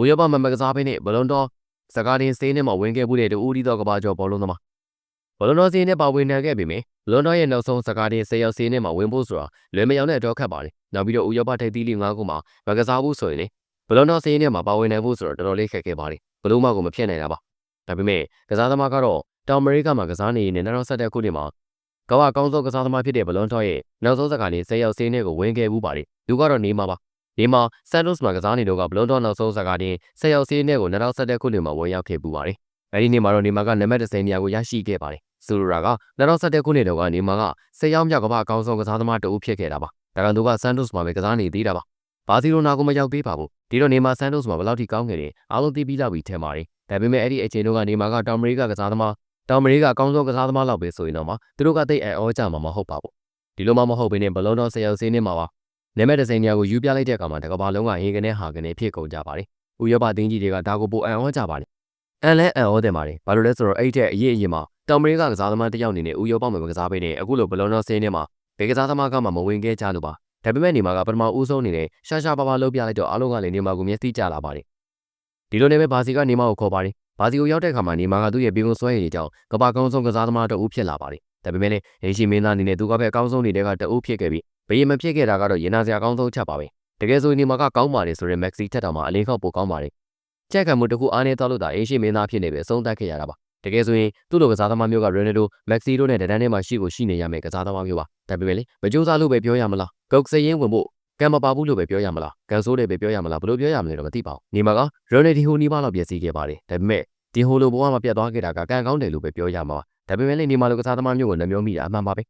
ဥရောပမှာမကစားဘဲနဲ့ဘလွန်တော်စကားတင်စင်းနဲ့မှဝင်ခဲ့မှုတဲ့တူဦးဒီတော့ကဘာကျော်ဘောလုံးသမားဘလွန်တော်စင်းနဲ့ပါဝင်နိုင်ခဲ့ပြီမေဘလွန်တော်ရဲ့နောက်ဆုံးစကားတင်၁၀ရောက်စင်းနဲ့မှဝင်ဖို့ဆိုတာလွယ်မယောင်တဲ့အတော့ခတ်ပါတယ်နောက်ပြီးတော့ဥရောပထိပ်သီးလိ၅ခုမှာမကစားဘူးဆိုရင်လေဘလွန်တော်စင်းနဲ့မှပါဝင်နိုင်ဖို့ဆိုတော့တော်တော်လေးခက်ခဲပါတယ်ဘလို့မှကိုမဖြစ်နိုင်တာပါဒါပေမဲ့ကစားသမားကတော့တောင်အမေရိကမှာကစားနေရင်နောက်ဆက်တဲ့ခုနှစ်မှာကမ္ဘာအကောင်းဆုံးကစားသမားဖြစ်တဲ့ဘလွန်တော်ရဲ့နောက်ဆုံးစကားတင်၁၀ရောက်စင်းနဲ့ကိုဝင်ခဲ့ဘူးပါတယ်သူကတော့နေမှာပါ ဒီမှာဆန်တိုစ်မှာကစားနေတော့ကဘလွန်တော်နောက်ဆုံးစကားတင်၁၀ရောက်စင်းနဲ့ကို2017ခုနှစ်မှာဝင်ရောက်ခဲ့ပူပါတယ်။အဲဒီနှစ်မှာတော့နေမာကနံပါတ်10နေရာကိုရရှိခဲ့ပါတယ်။ဆိုလိုတာက2017ခုနှစ်တုန်းကနေမာက10ရောက်မြောက်ကမ္ဘာအကောင်းဆုံးကစားသမားတဦးဖြစ်ခဲ့တာပါ။ဒါကသူကဆန်တိုစ်မှာပဲကစားနေသေးတာပါ။ဘာစီလိုနာကိုမရောက်သေးပါဘူး။ဒီတော့နေမာဆန်တိုစ်မှာဘယ်လောက်ထိကောင်းခဲ့တယ်အားလုံးသိပြီးသားပြီထင်ပါတယ်။ဒါပေမဲ့အဲ့ဒီအချိန်တုန်းကနေမာကတောင်အမေရိကကစားသမားတောင်အမေရိကအကောင်းဆုံးကစားသမားလောက်ပဲဆိုရင်တော့မှသူတို့ကတိတ်အံ့ဩကြမှာမဟုတ်ပါဘူး။ဒီလိုမှမဟုတ်ဘဲနဲ့ဘလွန်တော်10ရောက်စင်းနေမှာပါ နံပါတ်10နေရာကိုယူပြလိုက်တဲ့အခါမှာတကဘာလုံးကဟင်ကနေဟာကနေဖြစ်ကုန်ကြပါတယ်။ဥရောပတင်းကြီးတွေကဒါကိုပိုအံ့ဩကြပါတယ်။အန်လဲအံ့ဩတယ်ပါတယ်။ဘာလို့လဲဆိုတော့အဲ့တဲ့အရေးအရေးမှာတောင်အမေရိကကစားသမားတစ်ယောက်အနေနဲ့ဥရောပမှာမကစားဘဲနဲ့အခုလိုဘလော်နော်ဆင်းထဲမှာဘယ်ကစားသမားကမှမဝင်ခဲ့ကြလို့ပါ။ဒါပေမဲ့နေမှာကပထမဦးဆုံးအနေနဲ့ရှာရှာပါပါလှုပ်ပြလိုက်တော့အားလုံးကလည်းနေမှာကိုမျက်စိကျလာပါတယ်။ဒီလိုနဲ့ပဲဘာစီကနေမှာကိုခေါ်ပါတယ်။ဘာစီကိုရောက်တဲ့အခါမှာနေမှာကသူ့ရဲ့ဘေကုံဆွဲရည်တွေကြောင့်ကဘာကောင်းဆုံးကစားသမားတဦးဖြစ်လာပါတယ်။ ဒါပေမဲ့လည်းရေရှိမင်းသားအနေနဲ့သူကပဲအကောင်းဆုံးနေတဲ့ကတဦးဖြစ်ခဲ့ပြီးဘယင်မဖြစ်ခဲ့တာကတော့ရင်နာစရာအကောင်းဆုံးချက်ပါပဲတကယ်ဆိုရင်ဒီမှာကကောင်းပါတယ်ဆိုရင်မက်ဆီထက်တောင်မှအလင်းခောက်ပိုကောင်းပါတယ်ကြက်ခံမှုတစ်ခုအားနေသွားလို့ဒါအေးရှိမင်းသားဖြစ်နေပဲအဆုံးသတ်ခဲ့ရတာပါတကယ်ဆိုရင်သူ့လိုကစားသမားမျိုးကရိုနယ်ဒိုမက်ဆီတို့နဲ့တဒန်းထဲမှာရှိကိုရှိနေရမယ်ကစားသမားမျိုးပါဒါပေမဲ့လေမကြိုးစားလို့ပဲပြောရမလားကုတ်စရင်ဝင်ဖို့ကံမပါဘူးလို့ပဲပြောရမလားကန်ဆိုးတယ်ပဲပြောရမလားဘယ်လိုပြောရမလဲတော့မသိပါဘူးနေမှာကရိုနယ်ဒီဟိုနီးပါးတော့ပြည့်စည်ခဲ့ပါတယ်ဒါပေမဲ့ဒီဟိုလိုဘဝမှာပြတ်သွားခဲ့တာကကံကောင်းတယ်လို့ပဲပြောရမှာပါ ဒါပေမဲ့လေနေမှာလိုကစားသမားမျိုးကိုနှမျောမိတာအမှန်ပါပဲ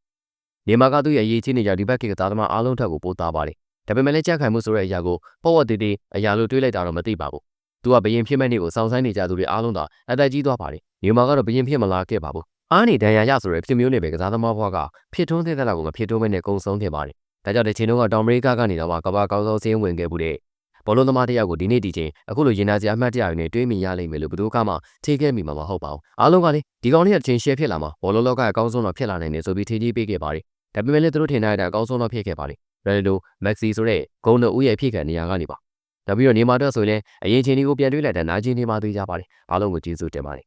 နေမှာကသူ့ရဲ့ရေးချင်းနေကြဒီဘက်ကကစားသမားအားလုံးထက်ကိုပိုသားပါတယ်ဒါပေမဲ့လည်းကြက်ခိုင်မှုဆိုတဲ့အရာကိုပေါ့ဝတ်တေးတေးအရာလို့တွေးလိုက်တာတော့မသိပါဘူးသူကဘယင်ဖြစ်မဲ့နေကိုစောင့်ဆိုင်းနေကြသူတွေအားလုံးသာအသက်ကြီးသွားပါတယ်နေမှာကတော့ဘယင်ဖြစ်မလာခဲ့ပါဘူးအားနေဒဏ်ရာရဆိုတဲ့ဖြစ်မျိုးနဲ့ပဲကစားသမားဘွားကဖြစ်ထွန်းတဲ့တဲ့လောက်ကိုမဖြစ်ထွန်းမဲ့နဲ့ကုံဆုံးခဲ့ပါတယ်ဒါကြောင့်ဒီချိန်တော့တောင်အမေရိကကနေတော့ကမ္ဘာကောင်းဆုံးစင်းဝင်ခဲ့မှုတဲ့ ဘောလုံးသမားတယောက်ကိုဒီနေ့ဒီချိန်အခုလိုရင်နာစရာအမှတ်တရတွေနဲ့တွေးမိရလိမ့်မယ်လို့ဘယ်သူမှထိခဲ့မိမှာမဟုတ်ပါဘူးအားလုံးကလေဒီကောင်လေးကချိန်ရှယ်ဖြစ်လာမှာဘောလုံးလောကအကောင်းဆုံးတော့ဖြစ်လာနိုင်တယ်ဆိုပြီးထင်ကြီးပေးခဲ့ပါတယ်ဒါပေမဲ့လည်းသူတို့ထင်ထားတဲ့အကောင်းဆုံးတော့ဖြစ်ခဲ့ပါတယ်ရန်ဒိုမက်ဆီဆိုတဲ့ဂုံတို့ဦးရဲ့ဖြစ်ခံနေရာကနေပါနောက်ပြီးတော့နေမာတော့ဆိုရင်အရင်ချင်းဒီကိုပြန်တွေးလိုက်တဲ့နာကျင်နေမှသိကြပါတယ်အားလုံးကိုကျေးဇူးတင်ပါတယ်